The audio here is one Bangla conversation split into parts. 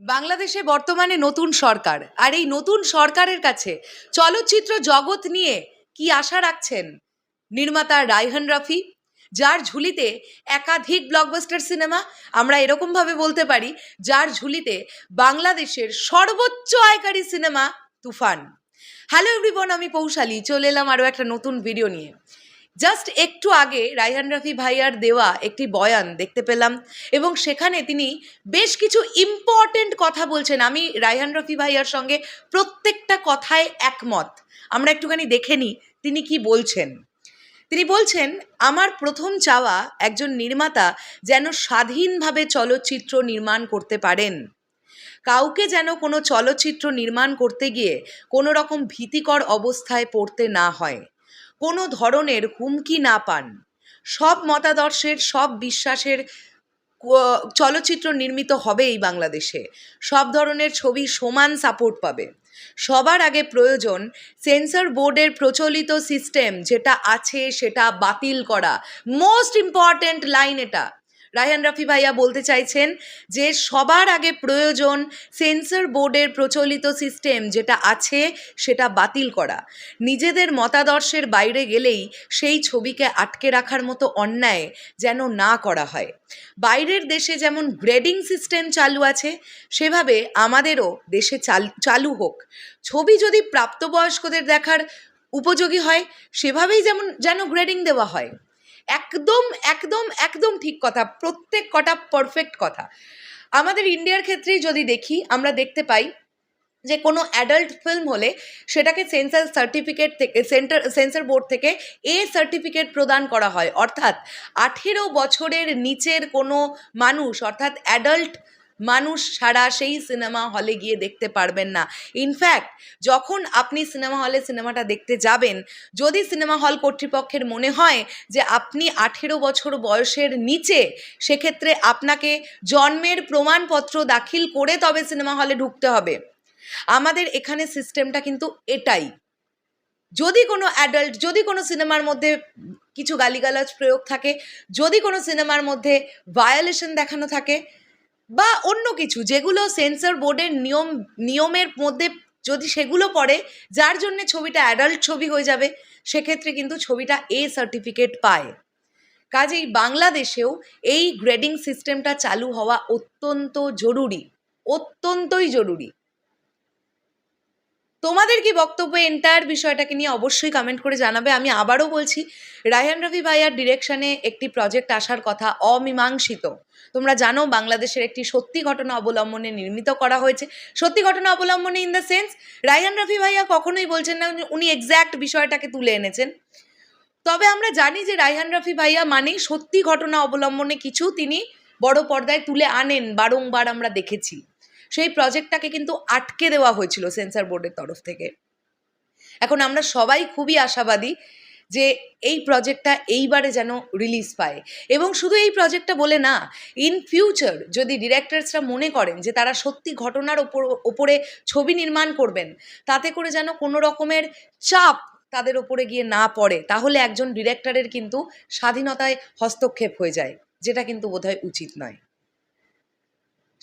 বাংলাদেশে বর্তমানে নতুন সরকার। আর এই নতুন সরকারের কাছে চলচ্চিত্র জগৎ নিয়ে কি আশা রাখছেন নির্মাতা রায়হান রাফি? যার ঝুলিতে একাধিক ব্লকবাস্টার সিনেমা আমরা এরকমভাবে বলতে পারি, যার ঝুলিতে বাংলাদেশের সর্বোচ্চ আয়কারী সিনেমা তুফান। হ্যালো এভরিবন আমি পৌশালী, চলে এলাম আরও একটা নতুন ভিডিও নিয়ে। জাস্ট একটু আগে রায়হান রাফি ভাইয়ার দেওয়া একটি বয়ান দেখতে পেলাম এবং সেখানে তিনি বেশ কিছু ইম্পর্টেন্ট কথা বলছেন। আমি রায়হান রফি ভাইয়ার সঙ্গে প্রত্যেকটা কথায় একমত। আমরা একটুখানি দেখে নিই তিনি কি বলছেন। তিনি বলছেন, আমার প্রথম চাওয়া একজন নির্মাতা যেন স্বাধীনভাবে চলচ্চিত্র নির্মাণ করতে পারেন। কাউকে যেন কোনো চলচ্চিত্র নির্মাণ করতে গিয়ে কোনো রকম ভীতিকর অবস্থায় পড়তে না হয়। কোনো ধরনের হুমকি না পান। সব মতাদর্শের, সব বিশ্বাসের চলচ্চিত্র নির্মিত হবে এই বাংলাদেশে। সব ধরনের ছবি সমান সাপোর্ট পাবে। সবার আগে প্রয়োজন সেন্সর বোর্ডের প্রচলিত সিস্টেম যেটা আছে সেটা বাতিল করা। মোস্ট ইম্পর্ট্যান্ট লাইন এটা। রায়হান রাফি ভাইয়া বলতে চাইছেন যে সবার আগে প্রয়োজন সেন্সর বোর্ডের প্রচলিত সিস্টেম যেটা আছে সেটা বাতিল করা। নিজেদের মতাদর্শের বাইরে গেলেই সেই ছবিকে আটকে রাখার মতো অন্যায় যেন না করা হয়। বাইরের দেশে যেমন গ্রেডিং সিস্টেম চালু আছে, সেভাবে আমাদেরও দেশে চাল হোক। ছবি যদি প্রাপ্তবয়স্কদের দেখার উপযোগী হয়, সেভাবেই যেমন, যেন গ্রেডিং দেওয়া হয়। একদম একদম একদম ঠিক কথা। প্রত্যেক কটা পারফেক্ট কথা। আমাদের ইন্ডিয়ার ক্ষেত্রেই যদি দেখি, আমরা দেখতে পাই যে কোনো অ্যাডাল্ট ফিল্ম হলে সেটাকে সেন্সার সার্টিফিকেট থেকে সেন্টার সেন্সার বোর্ড থেকে এ সার্টিফিকেট প্রদান করা হয়। অর্থাৎ আঠেরো বছরের নিচের কোনো মানুষ, অর্থাৎ অ্যাডাল্ট মানুষ ছাড়া সেই সিনেমা হলে গিয়ে দেখতে পারবেন না। ইনফ্যাক্ট যখন আপনি সিনেমা হলে সিনেমাটা দেখতে যাবেন, যদি সিনেমা হল কর্তৃপক্ষের মনে হয় যে আপনি আঠেরো বছর বয়সের নিচে, সেক্ষেত্রে আপনাকে জন্মের প্রমাণপত্র দাখিল করে তবে সিনেমা হলে ঢুকতে হবে। আমাদের এখানে সিস্টেমটা কিন্তু এটাই। যদি কোনো অ্যাডাল্ট যদি কোনো সিনেমার মধ্যে কিছু গালিগালাজ প্রয়োগ থাকে, যদি কোনো সিনেমার মধ্যে ভায়োলেশন দেখানো থাকে বা অন্য কিছু, যেগুলো সেন্সর বোর্ডের নিয়ম, নিয়মের মধ্যে যদি সেগুলো পড়ে, যার জন্য ছবিটা অ্যাডাল্ট ছবি হয়ে যাবে, সেক্ষেত্রে কিন্তু ছবিটা এ সার্টিফিকেট পায়। কাজেই বাংলাদেশেও এই গ্রেডিং সিস্টেমটা চালু হওয়া অত্যন্ত জরুরি, অত্যন্তই জরুরি। তোমাদের কি বক্তব্য এন্টায়ার বিষয়টাকে নিয়ে অবশ্যই কমেন্ট করে জানাবে। আমি আবারও বলছি, রায়হান রফি ভাইয়ার ডিরেকশনে একটি প্রজেক্ট আসার কথা অমীমাংসিত। তোমরা জানো বাংলাদেশের একটি সত্যি ঘটনা অবলম্বনে নির্মিত করা হয়েছে। সত্যি ঘটনা অবলম্বনে in the sense Raihan Rafi ভাইয়া কখনোই বলছেন না উনি এক্স্যাক্ট বিষয়টাকে তুলে এনেছেন। তবে আমরা জানি যে রায়হান রফি ভাইয়া মানেই সত্যি ঘটনা অবলম্বনে কিছু তিনি বড় পর্দায় তুলে আনেন, বারংবার আমরা দেখেছি। সেই প্রজেক্টটাকে কিন্তু আটকে দেওয়া হয়েছিল সেন্সর বোর্ডের তরফ থেকে। এখন আমরা সবাই খুবই আশাবাদী যে এই প্রজেক্টটা এইবারে যেন রিলিজ পায়। এবং শুধু এই প্রজেক্টটা বলে না ইন ফিউচার যদি ডিরেক্টরসরা মনে করেন যে তারা সত্যি ঘটনার ওপর, ওপরে ছবি নির্মাণ করবেন, তাতে করে যেন কোনো রকমের চাপ তাদের ওপরে গিয়ে না পড়ে, তাহলে একজন ডিরেক্টরের কিন্তু স্বাধীনতায় হস্তক্ষেপ হয়ে যায়, যেটা কিন্তু বোধহয় উচিত নয়।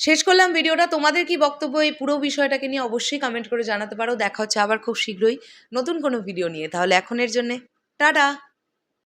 শেষ করলাম ভিডিওটা। তোমাদের কি বক্তব্য এই পুরো বিষয়টাকে নিয়ে অবশ্যই কমেন্ট করে জানাতে পারো। দেখা হচ্ছে আবার খুব শীঘ্রই নতুন কোনো ভিডিও নিয়ে। তাহলে এখনের জন্যে টাটা।